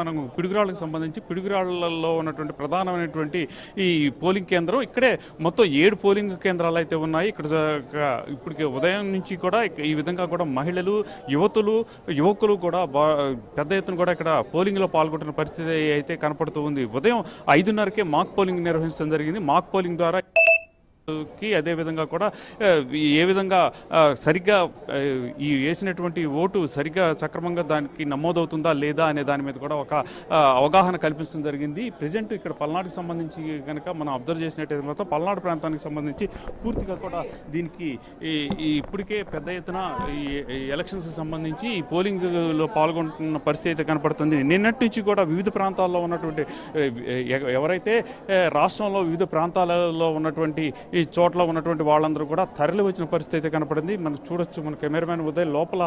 మనం పిడుగురాళ్ళకు సంబంధించి పిడుగురాళ్ళలో ఉన్నటువంటి ప్రధానమైనటువంటి ఈ పోలింగ్ కేంద్రం ఇక్కడే మొత్తం ఏడు పోలింగ్ కేంద్రాలు అయితే ఉన్నాయి. ఇక్కడ ఇప్పటికి ఉదయం నుంచి కూడా ఈ విధంగా కూడా మహిళలు యువతులు యువకులు కూడా పెద్ద ఎత్తున కూడా ఇక్కడ పోలింగ్లో పాల్గొంటున్న పరిస్థితి అయితే కనపడుతూ ఉంది. ఉదయం ఐదున్నరకే మాక్ పోలింగ్ నిర్వహించడం జరిగింది. మాక్ పోలింగ్ ద్వారా కి అదే విధంగా కూడా ఏ విధంగా సరిగ్గా ఈ వేసినటువంటి ఓటు సరిగ్గా సక్రమంగా దానికి నమోదవుతుందా లేదా అనే దాని మీద కూడా ఒక అవగాహన కల్పించడం జరిగింది. ప్రజెంట్ ఇక్కడ పల్నాడుకు సంబంధించి కనుక మనం అబ్జర్వ్ చేసినట్టు పల్నాడు ప్రాంతానికి సంబంధించి పూర్తిగా కూడా దీనికి ఈ ఇప్పటికే పెద్ద ఎత్తున ఈ ఎలక్షన్స్ సంబంధించి ఈ పాల్గొంటున్న పరిస్థితి అయితే కనపడుతుంది. నిన్నటి నుంచి కూడా వివిధ ప్రాంతాల్లో ఉన్నటువంటి ఎవరైతే రాష్ట్రంలో వివిధ ప్రాంతాలలో ఉన్నటువంటి ఈ చోట్ల ఉన్నటువంటి వాళ్ళందరూ కూడా తరలి వచ్చిన పరిస్థితి అయితే కనపడింది. మనం చూడొచ్చు మన కెమెరామెన్ ఉదయం లోపల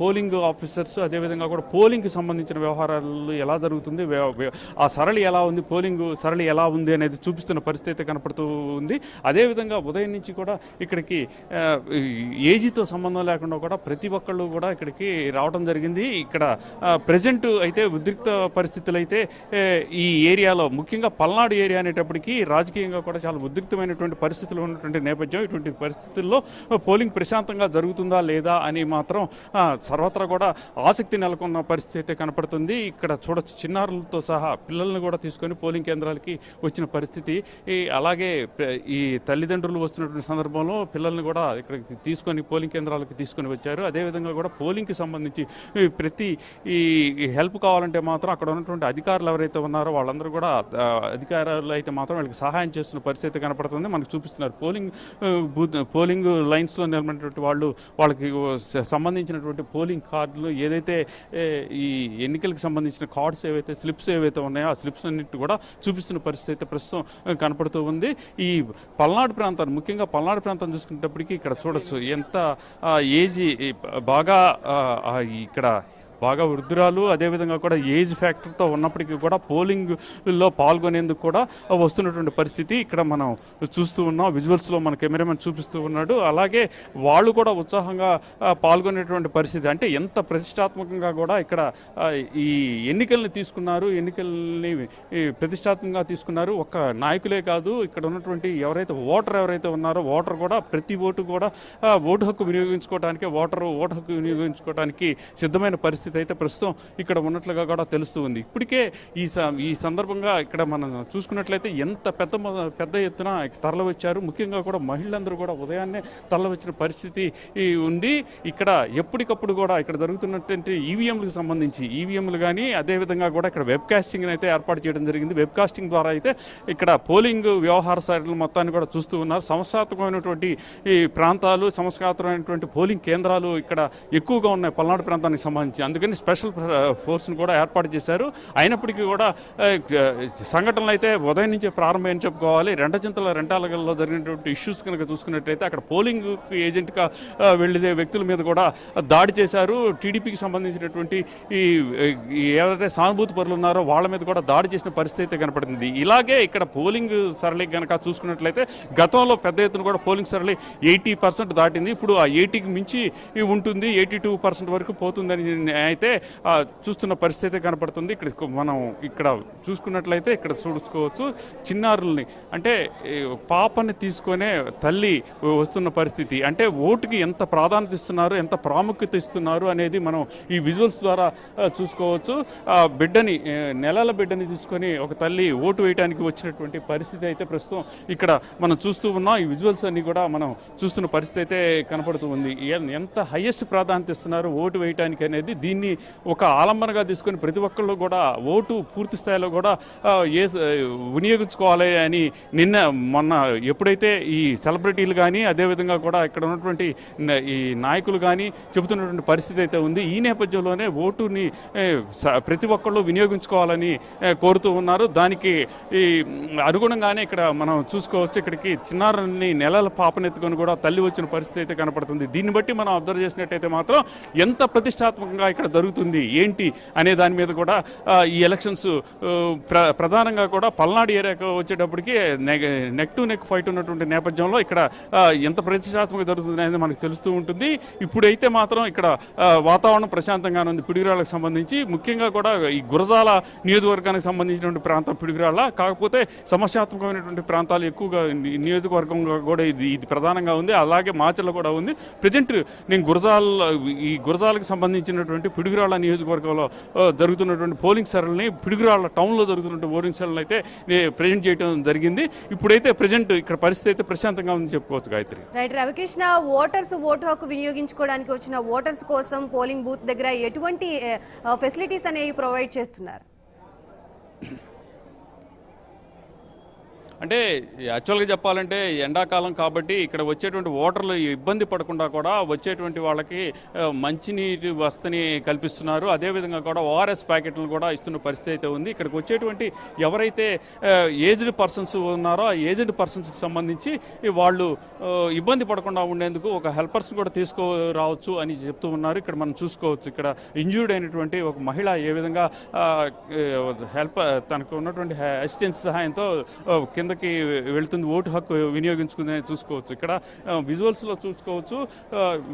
పోలింగ్ ఆఫీసర్స్ అదేవిధంగా కూడా పోలింగ్కి సంబంధించిన వ్యవహారాలు ఎలా జరుగుతుంది ఆ సరళి ఎలా ఉంది పోలింగ్ సరళి ఎలా ఉంది అనేది చూపిస్తున్న పరిస్థితి అయితే కనపడుతూ ఉంది. అదేవిధంగా ఉదయం నుంచి కూడా ఇక్కడికి ఏజీతో సంబంధం లేకుండా కూడా ప్రతి ఒక్కళ్ళు కూడా ఇక్కడికి రావడం జరిగింది. ఇక్కడ ప్రజెంట్ అయితే ఉద్రిక్త పరిస్థితులు అయితే ఈ ఏరియాలో ముఖ్యంగా పల్నాడు ఏరియా అనేటప్పటికీ రాజకీయంగా కూడా చాలా ఉద్రిక్తమైనటువంటి పరిస్థితి పరిస్థితులు ఉన్నటువంటి నేపథ్యం ఇటువంటి పరిస్థితుల్లో పోలింగ్ ప్రశాంతంగా జరుగుతుందా లేదా అని మాత్రం సర్వత్రా కూడా ఆసక్తి నెలకొన్న పరిస్థితి అయితే కనపడుతుంది. ఇక్కడ చూడొచ్చు చిన్నారులతో సహా పిల్లల్ని కూడా తీసుకొని పోలింగ్ కేంద్రాలకి వచ్చిన పరిస్థితి. అలాగే ఈ తల్లిదండ్రులు వస్తున్నటువంటి సందర్భంలో పిల్లల్ని కూడా ఇక్కడికి తీసుకొని పోలింగ్ కేంద్రాలకు తీసుకొని వచ్చారు. అదేవిధంగా కూడా పోలింగ్కి సంబంధించి ప్రతి ఈ హెల్ప్ కావాలంటే మాత్రం అక్కడ ఉన్నటువంటి అధికారులు ఎవరైతే ఉన్నారో వాళ్ళందరూ కూడా అధికారులు అయితే మాత్రం వాళ్ళకి సహాయం చేస్తున్న పరిస్థితి కనపడుతుంది. మనకు చూపిస్తున్నారు పోలింగ్ బూత్ పోలింగ్ లైన్స్లో నిలబడినటువంటి వాళ్ళు వాళ్ళకి సంబంధించినటువంటి పోలింగ్ కార్డులు ఏదైతే ఈ ఎన్నికలకు సంబంధించిన కార్డ్స్ ఏవైతే స్లిప్స్ ఏవైతే ఉన్నాయో ఆ స్లిప్స్ అన్నిటి కూడా చూపిస్తున్న పరిస్థితి అయితే ప్రస్తుతం కనపడుతూ ఉంది. ఈ పల్నాడు ప్రాంతాన్ని ముఖ్యంగా పల్నాడు ప్రాంతం చూసుకునేటప్పటికీ ఇక్కడ చూడొచ్చు ఎంత ఏజీ బాగా ఇక్కడ బాగా వృద్ధురాలు అదేవిధంగా కూడా ఏజ్ ఫ్యాక్టర్తో ఉన్నప్పటికీ కూడా పోలింగ్లో పాల్గొనేందుకు కూడా వస్తున్నటువంటి పరిస్థితి ఇక్కడ మనం చూస్తూ ఉన్నాం. విజువల్స్లో మన కెమెరామెన్ చూపిస్తూ ఉన్నాడు. అలాగే వాళ్ళు కూడా ఉత్సాహంగా పాల్గొనేటువంటి పరిస్థితి. అంటే ఎంత ప్రతిష్టాత్మకంగా కూడా ఇక్కడ ఈ ఎన్నికల్ని తీసుకున్నారు ఎన్నికల్ని ప్రతిష్టాత్మకంగా తీసుకున్నారు. ఒక నాయకులే కాదు ఇక్కడ ఉన్నటువంటి ఎవరైతే ఓటర్ ఎవరైతే ఉన్నారో ఓటర్ కూడా ప్రతి ఓటు కూడా ఓటు హక్కు వినియోగించుకోవడానికి ఓటరు ఓటు హక్కు వినియోగించుకోవడానికి సిద్ధమైన పరిస్థితి అయితే ప్రస్తుతం ఇక్కడ ఉన్నట్లుగా కూడా తెలుస్తూ ఉంది. ఇప్పటికే ఈ స- ఈ సందర్భంగా ఇక్కడ మనం చూసుకున్నట్లయితే ఎంత పెద్ద పెద్ద ఎత్తున తరలి వచ్చారు ముఖ్యంగా కూడా మహిళలందరూ కూడా ఉదయాన్నే తరలి వచ్చిన పరిస్థితి ఉంది. ఇక్కడ ఎప్పటికప్పుడు కూడా ఇక్కడ జరుగుతున్నటువంటి ఈవీఎంలకు సంబంధించి ఈవీఎంలు కానీ అదేవిధంగా కూడా ఇక్కడ వెబ్ కాస్టింగ్ అయితే ఏర్పాటు చేయడం జరిగింది. వెబ్ కాస్టింగ్ ద్వారా అయితే ఇక్కడ పోలింగ్ వ్యవహార సరళి మొత్తాన్ని కూడా చూస్తూ ఉన్నారు. సంస్థాత్మకమైనటువంటి ఈ ప్రాంతాలు సంస్థాత్మకమైనటువంటి పోలింగ్ కేంద్రాలు ఇక్కడ ఎక్కువగా ఉన్నాయి పల్నాడు ప్రాంతానికి సంబంధించి. అందుకని స్పెషల్ ఫోర్స్ని కూడా ఏర్పాటు చేశారు. అయినప్పటికీ కూడా సంఘటనలు అయితే ఉదయం నుంచే ప్రారంభమని చెప్పుకోవాలి. రెండచింతల రెంటాలలో జరిగినటువంటి ఇష్యూస్ కనుక చూసుకున్నట్టయితే అక్కడ పోలింగ్ ఏజెంట్గా వెళ్ళే వ్యక్తుల మీద కూడా దాడి చేశారు. టీడీపీకి సంబంధించినటువంటి ఈ ఈ ఎవరైతే సానుభూతి పరులు ఉన్నారో వాళ్ళ మీద కూడా దాడి చేసిన పరిస్థితి అయితే కనపడుతుంది ఇలాగే ఇక్కడ పోలింగ్ సరళి కనుక చూసుకున్నట్లయితే గతంలో పెద్ద ఎత్తున కూడా పోలింగ్ సరళి ఎయిటీ పర్సెంట్ దాటింది. ఇప్పుడు ఆ ఎయిటీకి మించి ఉంటుంది. ఎయిటీ టూ పర్సెంట్ వరకు పోతుందని అయితే చూస్తున్న పరిస్థితి అయితే కనపడుతుంది. ఇక్కడ మనం ఇక్కడ చూసుకున్నట్లయితే ఇక్కడ చూసుకోవచ్చు చిన్నారుల్ని. అంటే పాపని తీసుకునే తల్లి వస్తున్న పరిస్థితి. అంటే ఓటుకి ఎంత ప్రాధాన్యత ఇస్తున్నారు ఎంత ప్రాముఖ్యత ఇస్తున్నారు అనేది మనం ఈ విజువల్స్ ద్వారా చూసుకోవచ్చు. ఆ బిడ్డని నెలల బిడ్డని తీసుకొని ఒక తల్లి ఓటు వేయడానికి వచ్చినటువంటి పరిస్థితి అయితే ప్రస్తుతం ఇక్కడ మనం చూస్తూ ఉన్నాం. ఈ విజువల్స్ అన్ని కూడా మనం చూస్తున్న పరిస్థితి అయితే కనపడుతూ ఉంది. ఎంత హైయెస్ట్ ప్రాధాన్యత ఇస్తున్నారు ఓటు వేయటానికి అనేది దీన్ని ఒక ఆలంబనగా తీసుకొని ప్రతి ఒక్కళ్ళు కూడా ఓటు పూర్తి స్థాయిలో కూడా ఏ వినియోగించుకోవాలి అని నిన్న మొన్న ఎప్పుడైతే ఈ సెలబ్రిటీలు కానీ అదేవిధంగా కూడా ఇక్కడ ఉన్నటువంటి ఈ నాయకులు కానీ చెబుతున్నటువంటి పరిస్థితి అయితే ఉంది. ఈ నేపథ్యంలోనే ఓటుని ప్రతి ఒక్కళ్ళు వినియోగించుకోవాలని కోరుతూ ఉన్నారు. దానికి ఈ అనుగుణంగానే ఇక్కడ మనం చూసుకోవచ్చు. ఇక్కడికి చిన్నారుని నెలల పాపనెత్తుకొని కూడా తల్లి వచ్చిన పరిస్థితి అయితే కనపడుతుంది. దీన్ని బట్టి మనం అబ్జర్వ్ చేసినట్టయితే మాత్రం ఎంత ప్రతిష్టాత్మకంగా ఇక్కడ ఎక్కడ దొరుకుతుంది ఏంటి అనే దాని మీద కూడా ఈ ఎలక్షన్స్ ప్ర ప్రధానంగా కూడా పల్నాడు ఏరియాకు వచ్చేటప్పటికి నెక్ టు నెక్ ఫైట్ ఉన్నటువంటి నేపథ్యంలో ఇక్కడ ఎంత ప్రతిష్టాత్మక జరుగుతుంది అనేది మనకు తెలుస్తూ ఉంటుంది. ఇప్పుడైతే మాత్రం ఇక్కడ వాతావరణం ప్రశాంతంగానే ఉంది. పిడుగురాళ్ళకు సంబంధించి ముఖ్యంగా కూడా ఈ గురజాల నియోజకవర్గానికి సంబంధించినటువంటి ప్రాంతం పిడుగురాళ్ళ. కాకపోతే సమస్యాత్మకమైనటువంటి ప్రాంతాలు ఎక్కువగా నియోజకవర్గంగా కూడా ఇది ఇది ప్రధానంగా ఉంది. అలాగే మాచర్ల కూడా ఉంది. ప్రజెంట్ నేను గురజాల ఈ గురజాలకు సంబంధించినటువంటి పిడుగురాళ్ళ నియోజకవర్గంలో జరుగుతున్నటువంటి పోలింగ్ సరళిని పిడుగురాళ్ళ టౌన్లో జరుగుతున్నటువంటి పోలింగ్ సరళిని అయితే ప్రజెంట్ చేయడం జరిగింది. ఇప్పుడైతే ప్రజెంట్ ఇక్కడ పరిస్థితి అయితే ప్రశాంతంగా ఉందని చెప్పుకోవచ్చు Gayatri. Right Ravikrishna voters vote హక్కు వినియోగించుకోవడానికి వచ్చిన ఓటర్స్ కోసం పోలింగ్ బూత్ దగ్గర ఎటువంటి ఫెసిలిటీస్ అనేవి ప్రొవైడ్ చేస్తున్నారు? అంటే యాక్చువల్గా చెప్పాలంటే ఎండాకాలం కాబట్టి ఇక్కడ వచ్చేటువంటి ఓటర్లు ఇబ్బంది పడకుండా కూడా వచ్చేటువంటి వాళ్ళకి మంచినీటి వసతిని కల్పిస్తున్నారు. అదేవిధంగా కూడా ఓఆర్ఎస్ ప్యాకెట్లను కూడా ఇస్తున్న పరిస్థితి అయితే ఉంది. ఇక్కడికి వచ్చేటువంటి ఎవరైతే ఏజ్డ్ పర్సన్స్ ఉన్నారో ఆ ఏజ్డ్ పర్సన్స్కి సంబంధించి వాళ్ళు ఇబ్బంది పడకుండా ఉండేందుకు ఒక హెల్పర్స్ కూడా తీసుకురావచ్చు అని చెప్తూ ఉన్నారు. ఇక్కడ మనం చూసుకోవచ్చు. ఇక్కడ ఇంజూర్డ్ అయినటువంటి ఒక మహిళ ఏ విధంగా హెల్ప్ తనకు ఉన్నటువంటి అసిస్టెన్స్ సహాయంతో కింద కిందకి వెళ్తుంది ఓటు హక్కు వినియోగించుకునే చూసుకోవచ్చు. ఇక్కడ విజువల్స్లో చూసుకోవచ్చు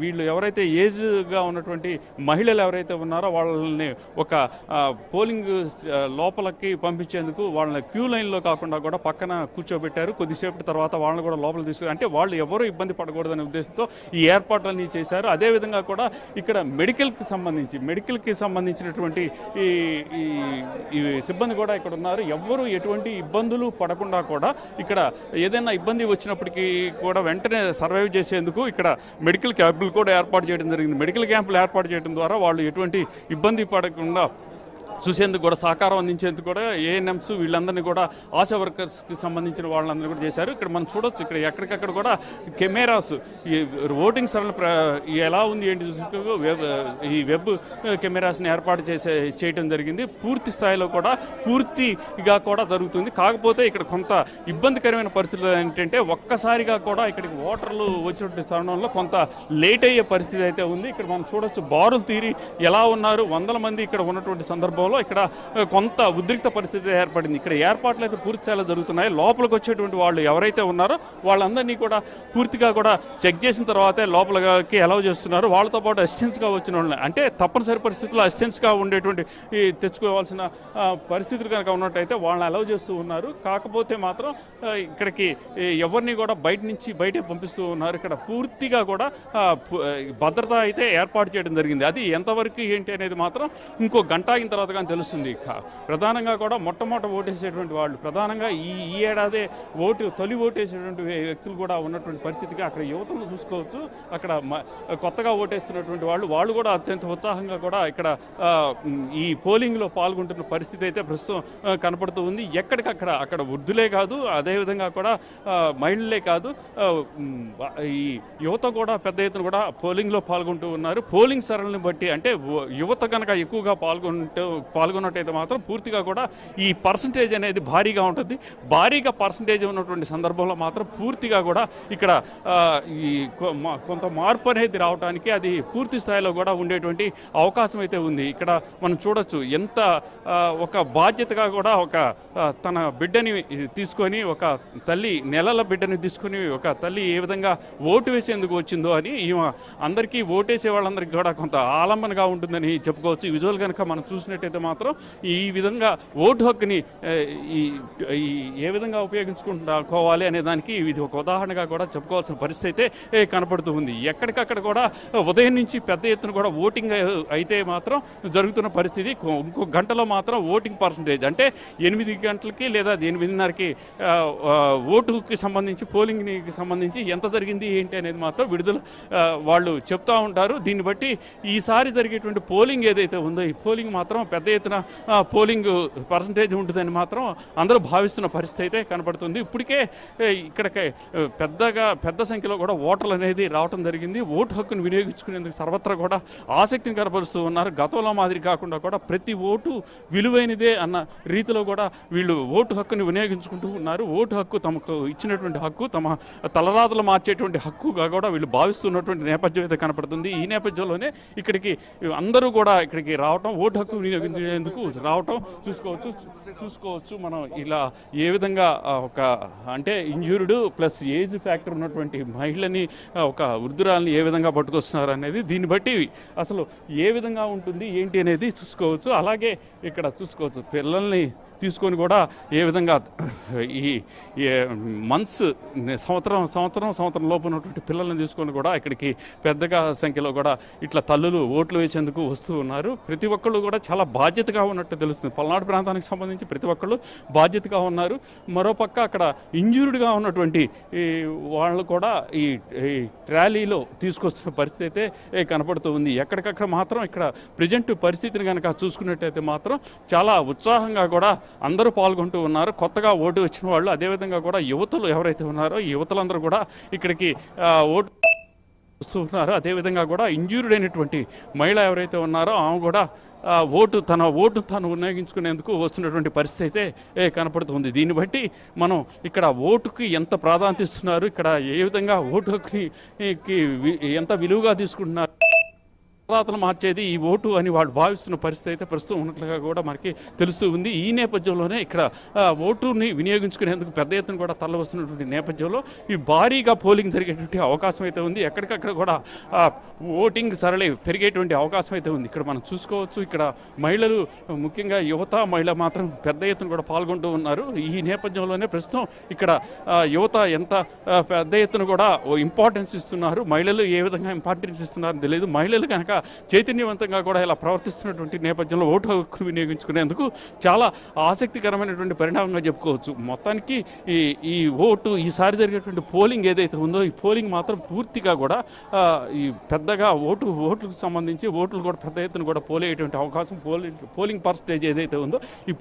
వీళ్ళు ఎవరైతే ఏజ్గా ఉన్నటువంటి మహిళలు ఎవరైతే ఉన్నారో వాళ్ళని ఒక పోలింగ్ లోపలికి పంపించేందుకు వాళ్ళని క్యూ లైన్లో కాకుండా కూడా పక్కన కూర్చోబెట్టారు. కొద్దిసేపటి తర్వాత వాళ్ళని కూడా లోపల తీసుకు అంటే వాళ్ళు ఎవరు ఇబ్బంది పడకూడదనే ఉద్దేశంతో ఈ ఏర్పాట్లన్నీ చేశారు. అదేవిధంగా కూడా ఇక్కడ మెడికల్కి సంబంధించి మెడికల్కి సంబంధించినటువంటి ఈ ఈ- సిబ్బంది కూడా ఇక్కడ ఉన్నారు. ఎవరు ఎటువంటి ఇబ్బందులు పడకుండా కూడా ఇక్కడ ఏదైనా ఇబ్బంది వచ్చినప్పటికీ కూడా వెంటనే సర్వైవ్ చేసేందుకు ఇక్కడ మెడికల్ క్యాంపులు కూడా ఏర్పాటు చేయడం జరిగింది. మెడికల్ క్యాంపులు ఏర్పాటు చేయడం ద్వారా వాళ్ళు ఎటువంటి ఇబ్బంది పడకుండా చూసేందుకు కూడా సహకారం అందించేందుకు కూడా ఏఎన్ఎంస్ వీళ్ళందరినీ కూడా ఆశా వర్కర్స్కి సంబంధించిన వాళ్ళందరూ కూడా చేశారు. ఇక్కడ మనం చూడొచ్చు ఇక్కడ ఎక్కడికక్కడ కూడా కెమెరాస్ ఈ ఓటింగ్ సరళ ఎలా ఉంది ఏంటి చూసి వెబ్ ఈ వెబ్ కెమెరాస్ని ఏర్పాటు చేసే చేయడం జరిగింది. పూర్తి స్థాయిలో కూడా పూర్తిగా కూడా జరుగుతుంది. కాకపోతే ఇక్కడ కొంత ఇబ్బందికరమైన పరిస్థితులు ఏంటంటే ఒక్కసారిగా కూడా ఇక్కడికి ఓటర్లు వచ్చినటువంటి తరుణంలో కొంత లేట్ అయ్యే పరిస్థితి అయితే ఉంది. ఇక్కడ మనం చూడొచ్చు బారులు తీరి ఎలా ఉన్నారు. వందల మంది ఇక్కడ ఉన్నటువంటి సందర్భం సందర్భంలో ఇక్కడ కొంత ఉద్రిక్త పరిస్థితి ఏర్పడింది. ఇక్కడ ఏర్పాట్లు అయితే పూర్తి స్థాయిలో జరుగుతున్నాయి. లోపలికి వచ్చేటువంటి వాళ్ళు ఎవరైతే ఉన్నారో వాళ్ళందరినీ కూడా పూర్తిగా కూడా చెక్ చేసిన తర్వాతే లోపలికి అలౌ చేస్తున్నారు. వాళ్ళతో పాటు అసిస్టెంట్స్గా వచ్చిన వాళ్ళని అంటే తప్పనిసరి పరిస్థితుల్లో అసిస్టెంట్స్గా ఉండేటువంటి ఈ తెచ్చుకోవాల్సిన పరిస్థితులు కనుక ఉన్నట్టయితే వాళ్ళని అలౌ చేస్తూ ఉన్నారు. కాకపోతే మాత్రం ఇక్కడికి ఎవరిని కూడా బయట నుంచి బయటే పంపిస్తూ ఉన్నారు. ఇక్కడ పూర్తిగా కూడా భద్రత అయితే ఏర్పాటు చేయడం జరిగింది. అది ఎంతవరకు ఏంటి అనేది మాత్రం ఇంకో గంట అయిన తర్వాత కానీ తెలుస్తుంది. ప్రధానంగా కూడా మొట్టమొదట ఓటేసేటువంటి వాళ్ళు ప్రధానంగా ఈ ఈ ఏడాదే ఓటు తొలి ఓటేసేటువంటి వ్యక్తులు కూడా ఉన్నటువంటి పరిస్థితికి అక్కడ యువతను చూసుకోవచ్చు. అక్కడ కొత్తగా ఓటేస్తున్నటువంటి వాళ్ళు వాళ్ళు కూడా అత్యంత ఉత్సాహంగా కూడా ఇక్కడ ఈ పోలింగ్లో పాల్గొంటున్న పరిస్థితి అయితే ప్రస్తుతం కనపడుతూ ఉంది. ఎక్కడికక్కడ అక్కడ వృద్ధులే కాదు అదేవిధంగా కూడా మహిళలే కాదు ఈ యువత కూడా పెద్ద ఎత్తున కూడా పోలింగ్లో పాల్గొంటూ ఉన్నారు. పోలింగ్ సరళిని బట్టి అంటే యువత కనుక ఎక్కువగా పాల్గొంటూ పాల్గొన్నట్టయితే మాత్రం పూర్తిగా కూడా ఈ పర్సంటేజ్ అనేది భారీగా ఉంటుంది. భారీగా పర్సంటేజ్ ఉన్నటువంటి సందర్భంలో మాత్రం పూర్తిగా కూడా ఇక్కడ ఈ కొ- కొంత మార్పు అనేది రావడానికి అది పూర్తి స్థాయిలో కూడా ఉండేటువంటి అవకాశం అయితే ఉంది. ఇక్కడ మనం చూడొచ్చు ఎంత ఒక బాధ్యతగా కూడా ఒక తన బిడ్డని తీసుకొని ఒక తల్లి నెలల బిడ్డని తీసుకొని ఒక తల్లి ఏ విధంగా ఓటు వేసేందుకు వచ్చిందో అని ఈమె అందరికీ ఓటేసే వాళ్ళందరికీ కూడా కొంత ఆలంబనగా ఉంటుందని చెప్పుకోవచ్చు. విజువల్ కనుక మనం చూసినట్టయితే మాత్రం ఈ విధంగా ఓటు హక్కుని ఈ ఏ విధంగా ఉపయోగించుకుంటుకోవాలి అనే దానికి ఇది ఒక ఉదాహరణగా కూడా చెప్పుకోవాల్సిన పరిస్థితి అయితే కనపడుతూ ఉంది. ఎక్కడికక్కడ కూడా ఉదయం నుంచి పెద్ద ఎత్తున కూడా ఓటింగ్ అయితే మాత్రం జరుగుతున్న పరిస్థితి. ఇంకో గంటలో మాత్రం ఓటింగ్ పర్సంటేజ్ అంటే ఎనిమిది గంటలకి లేదా ఎనిమిదిన్నరకి ఓటుకి సంబంధించి పోలింగ్కి సంబంధించి ఎంత జరిగింది ఏంటి అనేది మాత్రం విడుదల వాళ్ళు చెప్తా ఉంటారు. దీన్ని బట్టి ఈసారి జరిగేటువంటి పోలింగ్ ఏదైతే ఉందో ఈ పోలింగ్ మాత్రం పెద్ద పెద్ద ఎత్తున పోలింగ్ పర్సంటేజ్ ఉంటుందని మాత్రం అందరూ భావిస్తున్న పరిస్థితి అయితే కనపడుతుంది. ఇప్పటికే ఏ, ఇక్కడికి పెద్దగా పెద్ద సంఖ్యలో కూడా ఓటర్లు అనేది రావడం జరిగింది. ఓటు హక్కును వినియోగించుకునేందుకు సర్వత్రా కూడా ఆసక్తిని కనపరుస్తూ ఉన్నారు. గతంలో మాదిరి కాకుండా కూడా ప్రతి ఓటు విలువైనదే అన్న రీతిలో కూడా వీళ్ళు ఓటు హక్కుని వినియోగించుకుంటూ ఉన్నారు. ఓటు హక్కు తమకు ఇచ్చినటువంటి హక్కు తమ తలరాతలు మార్చేటువంటి హక్కుగా కూడా వీళ్ళు భావిస్తున్నటువంటి నేపథ్యం అయితే కనపడుతుంది. ఈ నేపథ్యంలోనే ఇక్కడికి అందరూ కూడా ఇక్కడికి రావటం ఓటు హక్కు వినియోగించేందుకు రావటం చూసుకోవచ్చు. చూసుకోవచ్చు మనం ఇలా ఏ విధంగా ఒక అంటే ఇంజూర్డ్ ప్లస్ ఏజ్ ఫ్యాక్టర్ ఉన్నటువంటి మహిళని ఒక వృద్ధురాలని ఏ విధంగా పట్టుకొస్తున్నారు అనేది దీన్ని బట్టి అసలు ఏ విధంగా ఉంటుంది ఏంటి అనేది చూసుకోవచ్చు. అలాగే ఇక్కడ చూసుకోవచ్చు పిల్లల్ని తీసుకొని కూడా ఏ విధంగా ఈ మంత్స్ సంవత్సరం సంవత్సరం సంవత్సరం లోపు ఉన్నటువంటి పిల్లల్ని తీసుకొని కూడా ఇక్కడికి పెద్దగా సంఖ్యలో కూడా ఇట్లా తల్లులు ఓట్లు వేసేందుకు వస్తూ ఉన్నారు. ప్రతి ఒక్కళ్ళు కూడా చాలా బాధ్యతగా ఉన్నట్టు తెలుస్తుంది. పల్నాడు ప్రాంతానికి సంబంధించి ప్రతి ఒక్కళ్ళు బాధ్యతగా ఉన్నారు. మరోపక్క అక్కడ ఇంజూర్డ్గా ఉన్నటువంటి ఈ వాళ్ళు కూడా ఈ ఈ తీసుకొస్తున్న పరిస్థితి అయితే కనపడుతూ ఉంది. ఎక్కడికక్కడ మాత్రం ఇక్కడ ప్రజెంట్ పరిస్థితిని కనుక చూసుకున్నట్టయితే మాత్రం చాలా ఉత్సాహంగా కూడా అందరూ పాల్గొంటూ ఉన్నారు. కొత్తగా ఓటు వచ్చిన వాళ్ళు అదేవిధంగా కూడా యువతులు ఎవరైతే ఉన్నారో యువతలందరూ యువతులందరూ కూడా ఇక్కడికి ఓటు చూస్తున్నారు అదేవిధంగా కూడా ఇంజూర్డ్ అయినటువంటి మహిళ ఎవరైతే ఉన్నారో ఆమె కూడా ఓటు తన ఓటు తను వినియోగించుకునేందుకు వస్తున్నటువంటి పరిస్థితి అయితే కనపడుతుంది. దీన్ని బట్టి మనం ఇక్కడ ఓటుకి ఎంత ప్రాధాన్యత ఇస్తున్నారు ఇక్కడ ఏ విధంగా ఓటుకి ఎంత విలువగా తీసుకుంటున్నారు? రాతలు మార్చేది ఈ ఓటు అని వాళ్ళు భావిస్తున్న పరిస్థితి అయితే ప్రస్తుతం ఉన్నట్లుగా కూడా మనకి తెలుస్తూ ఉంది. ఈ నేపథ్యంలోనే ఇక్కడ ఓటుని వినియోగించుకునేందుకు పెద్ద ఎత్తున కూడా తరలి వస్తున్నటువంటి నేపథ్యంలో ఈ భారీగా పోలింగ్ జరిగేటువంటి అవకాశం అయితే ఉంది. ఎక్కడికక్కడ కూడా ఓటింగ్ సరళి పెరిగేటువంటి అవకాశం అయితే ఉంది. ఇక్కడ మనం చూసుకోవచ్చు ఇక్కడ మహిళలు ముఖ్యంగా యువత మహిళ మాత్రం పెద్ద ఎత్తున కూడా పాల్గొంటూ ఉన్నారు. ఈ నేపథ్యంలోనే ప్రస్తుతం ఇక్కడ ఆ, యువత ఎంత పెద్ద ఎత్తున కూడా ఇంపార్టెన్స్ ఇస్తున్నారు. మహిళలు ఏ విధంగా ఇంపార్టెన్స్ ఇస్తున్నారో తెలియదు. మహిళలు కనుక చైతన్యవంతంగా కూడా ఇలా ప్రవర్తిస్తున్నటువంటి నేపథ్యంలో ఓటు హక్కును వినియోగించుకునేందుకు చాలా ఆసక్తికరమైనటువంటి పరిణామంగా చెప్పుకోవచ్చు. మొత్తానికి ఈ ఈ ఓటు ఈసారి జరిగేటువంటి పోలింగ్ ఏదైతే ఉందో ఈ పోలింగ్ మాత్రం పూర్తిగా కూడా ఈ పెద్దగా ఓటు ఓట్లకు సంబంధించి ఓట్లు కూడా పెద్ద ఎత్తున కూడా పోలేటువంటి అవకాశం పోలింగ్ పోలింగ్ పర్సంటేజ్ ఏదైతే ఉందో ఈ